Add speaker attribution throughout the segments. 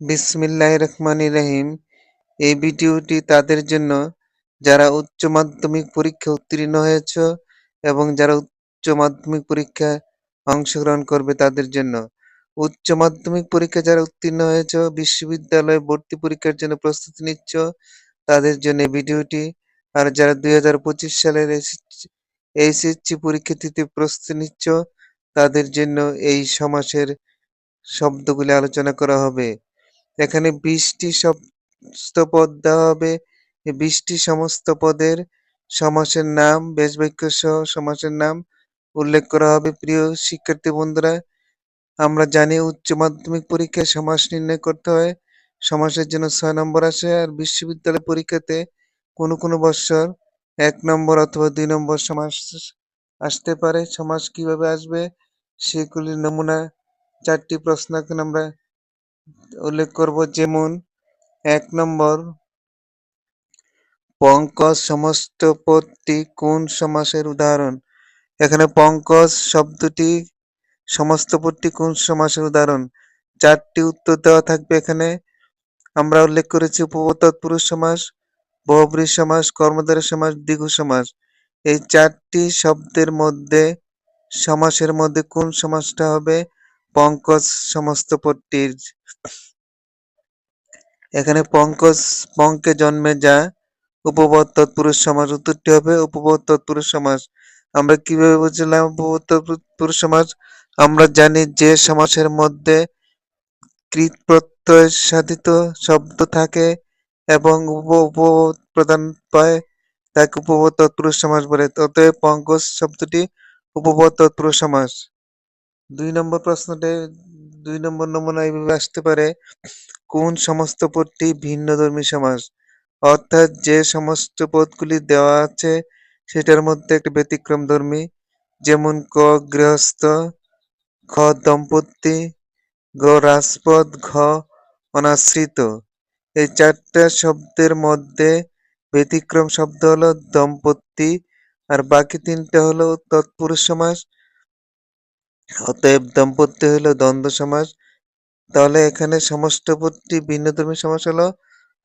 Speaker 1: বিসমিল্লাহির রহমানির রহিম। এই ভিডিওটি তাদের জন্য, যারা উচ্চ মাধ্যমিক পরীক্ষা উত্তীর্ণ হয়েছ এবং যারা উচ্চ মাধ্যমিক পরীক্ষায় অংশগ্রহণ করবে তাদের জন্য। উচ্চ মাধ্যমিক পরীক্ষা যারা উত্তীর্ণ হয়েছ, বিশ্ববিদ্যালয়ে ভর্তি পরীক্ষার জন্য প্রস্তুতি নিচ্ছ, তাদের জন্য ভিডিওটি। আর যারা দুই হাজার পঁচিশ সালের এইচএসসি পরীক্ষা দিতে প্রস্তুতি নিচ্ছ, তাদের জন্য এই সমাসের শব্দগুলি আলোচনা করা হবে। এখানে বিশটি সমস্ত পদ দেওয়া হবে। বিশটি সমস্ত পদের সমাসের নাম বেশ বাক্য সহ সমাসের নাম উল্লেখ করা হবে। প্রিয় শিক্ষার্থী বন্ধুরা, আমরা জানি উচ্চ মাধ্যমিক পরীক্ষায় সমাস নির্ণয় করতে হয়। সমাসের জন্য ছয় নম্বর আসে আর বিশ্ববিদ্যালয় পরীক্ষাতে কোনো কোনো বছর এক নম্বর অথবা দুই নম্বর সমাস আসতে পারে। সমাস কীভাবে আসবে? সেগুলির নমুনা চারটি প্রশ্ন এখন আমরা উল্লেখ করব যেমন, এক নম্বর, পঙ্কজ সমস্ত পদটি কোন সমাসের উদাহরণ? এখানে পঙ্কজ শব্দটি, সমস্ত পদটি কোন সমাসের উদাহরণ? চারটি উত্তর দেওয়া থাকবে এখানে। আমরা উল্লেখ করেছি উপপদ পুরুষ সমাস বহুব্রী সমাস, কর্মধারী সমাস দ্বিগু সমাস। এই চারটি শব্দের মধ্যে, সমাসের মধ্যে কোন সমাসটা হবে? পঙ্কজ সমস্ত পদটির। এখানে পঙ্কজ, পঙ্কে জন্মে যা উপপদ তৎপুরুষ সমাস, উত্তরটি হবে উপপদ তৎপুরুষ সমাস। আমরা কীভাবে বুঝলাম উপপদ তৎপুরুষ আমরা জানি যে সমাসের মধ্যে কৃত প্রত্যয় সাধিত শব্দ থাকে এবং উপ উপপদ প্রদান পায় তাকে উপপদ তৎপুরুষ সমাস বলে। অতএব পঙ্কজ শব্দটি উপপদ তৎপুরুষ সমাস। দুই নম্বর প্রশ্নটি দুই নম্বর নমুনা এইভাবে আসতে পারে, কোন সমস্ত পদটি ভিন্নধর্মী সমাস অর্থাৎ যে সমস্ত পদগুলি দেওয়া আছে, সেটার মধ্যে একটা ব্যতিক্রম ধর্মী, যেমন ক, গৃহস্থ খ দম্পতি, গ রাজপদ ঘ, অনাশ্রিত। এই চারটা শব্দের মধ্যে ব্যতিক্রম শব্দ হলো দম্পতি, আর বাকি তিনটা হলো তৎপুরুষ সমাস অতএব দম্পতি হলো দ্বন্দ্ব সমাস। তাহলে এখানে সমষ্টপদটি ভিন্নধর্মী সমাস হলো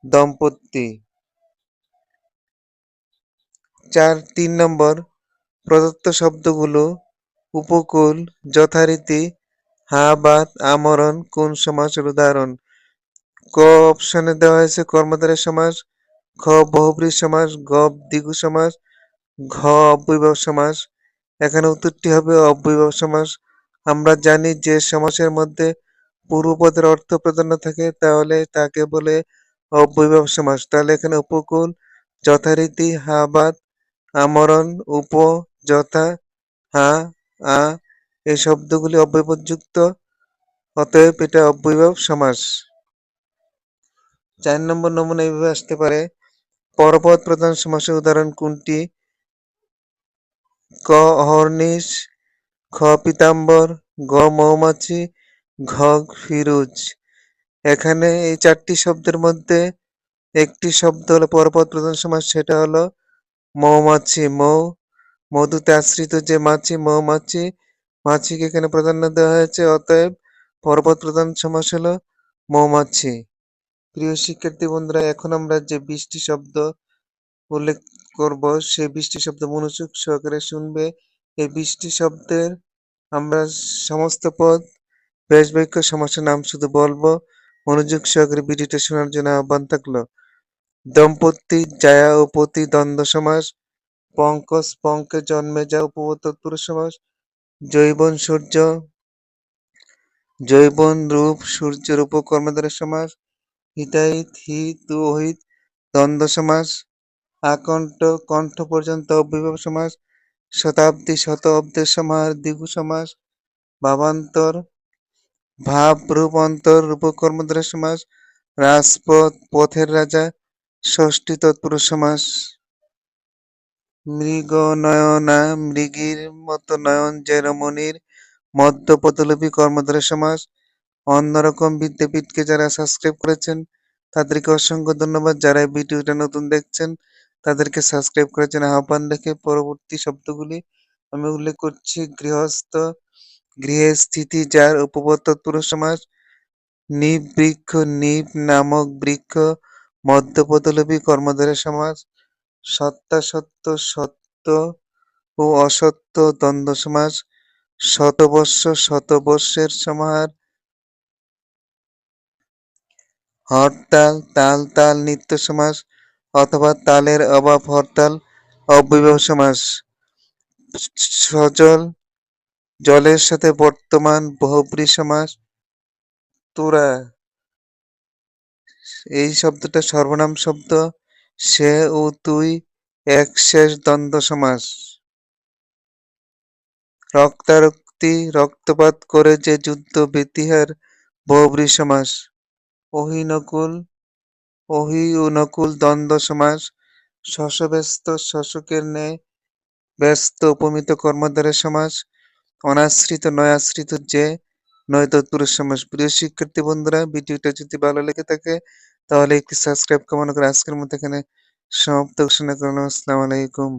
Speaker 1: দম্পতি। চার, তিন নম্বর, প্রদত্ত শব্দগুলো উপকূল, যথারীতি, হা, বাত, আমরণ, কোন সমাসের উদাহরণ? ক অপশনে দেওয়া হয়েছে কর্মধারের সমাস, খ বহুব্রী সমাস, গ দ্বিগু সমাস, ঘ অব্যয়ভাব সমাস। এখানে উত্তরটি হবে অব্যয়ভাব সমাস। আমরা জানি যে সমাসের মধ্যে পূর্বপদের অর্থ প্রাধান্য থাকে, তাহলে তাকে বলে অব্যয়ভাব সমাস তাহলে এখানে উপকূল, যথারীতি হা বাদ আমরণ, উপ, যথা, হা, আ, এই শব্দগুলি অব্যয়পদযুক্ত অতএব এটা অব্যয়ভাব সমাস চার নম্বর নমুনা এইভাবে আসতে পারে। পরপদ প্রধান সমাসের উদাহরণ কোনটি? ক, অহর্নিশ খ পিতাম্বর, গ মৌমাছি, ঘ ফিরুজ। এখানে এই চারটি শব্দের মধ্যে একটি শব্দ হলো পরপদ প্রধান সমাস, সেটা হলো মৌমাছি, মৌ। মধুতে আশ্রিত যে মাছি, মৌমাছি, মাছিকে এখানে প্রাধান্য দেওয়া হয়েছে, অতএব পরপদ প্রধান সমাস হলো মৌমাছি। প্রিয় শিক্ষার্থী বন্ধুরা, এখন আমরা যে বিশটি শব্দ উল্লেখ করব সেই বিশটি শব্দ মনোযোগ সহকারে শুনবে। এই বিশটি শব্দের আমরা সমস্ত পদ বেশ বাক্য সমাসের নাম শুধু বলব। মনোযোগ সহকারে ভিডিওটা শোনার জন্য আহ্বান থাকল। দম্পতি জায়া ও পতি দ্বন্দ্ব সমাস, পঙ্কজ পঙ্কে জন্মে যা উপপদ পুরুষ সমাস জৈবন সূর্য জৈবন রূপ সূর্যের উপকর্মধারের সমাস, হিতাহিত, হিত অহিত দ্বন্দ্ব সমাস, আকণ্ঠ কণ্ঠ পর্যন্ত অব্যয়ভাব সমাস শতাব্দী শত অব্দের সমাহার দ্বিগু সমাস, ভাবান্তর, ভাব, রূপান্তর, রূপকর্মধারের সমাস, রাজপথ, পথের রাজা, ষষ্ঠী তৎপুরুষ সমাস। মৃগ নয়না মৃগীর মতো নয়ন যে রমণীর মধ্য পদলোপী কর্মধারের সমাস। অন্যরকম বিদ্যাপীঠকে যারা সাবস্ক্রাইব করেছেন, তাদেরকে অসংখ্য ধন্যবাদ। যারা ভিডিওটা নতুন দেখছেন তাদেরকে সাবস্ক্রাইব করার জন্য আহ্বান রেখে পরবর্তী শব্দগুলি আমি উল্লেখ করছি। গৃহস্থ গৃহে স্থিতি, যার উপপদ তৎপুরুষ সমাজ, নিব বৃক্ষ, নিব নামক বৃক্ষ, মধ্যপদলোপী কর্মধারয় সমাজ সত্তাসত্য সত্য সত্য ও অসত্য দ্বন্দ্ব সমাজ, শতবর্ষ, শতবর্ষের সমাহার, হরতাল, তাল তাল, নিত্য সমাস অথবা তালের অভাব, হরতাল অব্যয়ভাব সমাস। সজল জলের সাথে বর্তমান বহুব্রী সমাস। তোরা, এই শব্দটা সর্বনাম শব্দ। সে ও তুই এক শেষ দ্বন্দ্ব সমাস। রক্তারক্তি, রক্তপাত করে যে যুদ্ধ বেতিহার বহুব্রী সমাস। অহিনকুল অহি ও নকুল দ্বন্দ্ব সমাস। শশব্যস্ত শশকের ন্যায় ব্যস্ত উপমিত কর্মদ্বারের সমাস। অনাশ্রিত নয় আশ্রিত যে নয় তৎপুরুষ সমাস। প্রিয় শিক্ষার্থী বন্ধুরা, ভিডিওটা যদি ভালো লেগে থাকে, তাহলে একটি সাবস্ক্রাইব কামনা করে আজকের মতো এখানে সমাপ্ত ঘোষণা করলাম। আসসালামু আলাইকুম।